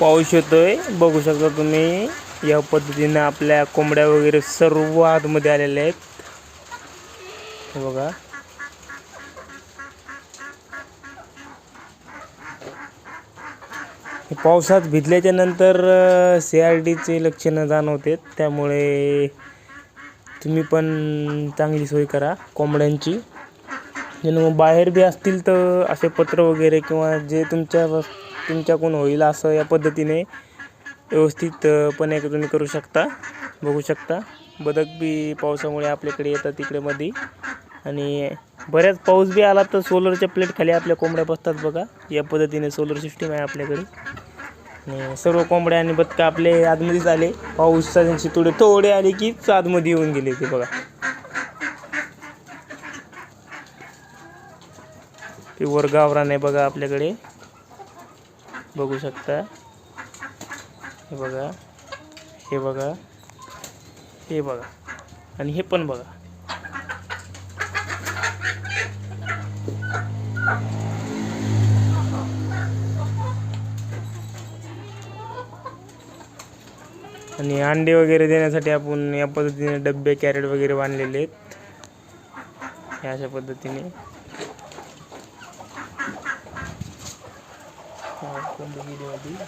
पाऊस येतोय. बघू शकता तुम्ही या पद्धतीनं आपल्या कोंबड्या वगैरे सर्व आतमध्ये आलेल्या आहेत. हे बघा. पावसात भिजल्याच्या नंतर सी आर डीचे लक्षणं जाणवतात. त्यामुळे तुम्ही पण चांगली सोय करा कोंबड्यांची. जणू बाहेर बी असतील तर असे पत्र वगैरे किंवा जे तुमच्या तुमच्याकडून होईल असं या पद्धतीने व्यवस्थितपणे तुम्ही करू शकता बघू शकता. बदक बी पावसामुळे आपल्याकडे येतात तिकडे मध्ये आणि बऱ्याच पाऊस बी आला तर सोलरच्या प्लेट खाली आपल्या कोंबड्या बसतात बघा. या पद्धतीने सोलर सिस्टीम आहे आपल्याकडे. आणि सर्व कोंबड्या आणि बदकं आपले आतमध्येच आले. पाऊसाचे थोडे थोडे आले की आतमध्ये येऊन गेले ते बघा. प्युअर गावरान आहे बघा आपल्याकडे. बघू शकता. हे बघा. हे बघा. हे बघा. आणि हे पण बघा. आणि अंडे वगैरे देण्यासाठी आपण या पद्धतीने डब्बे कॅरेट वगैरे बांधलेले आहेत. हे अशा पद्धतीने. kwa kumbe hili wadili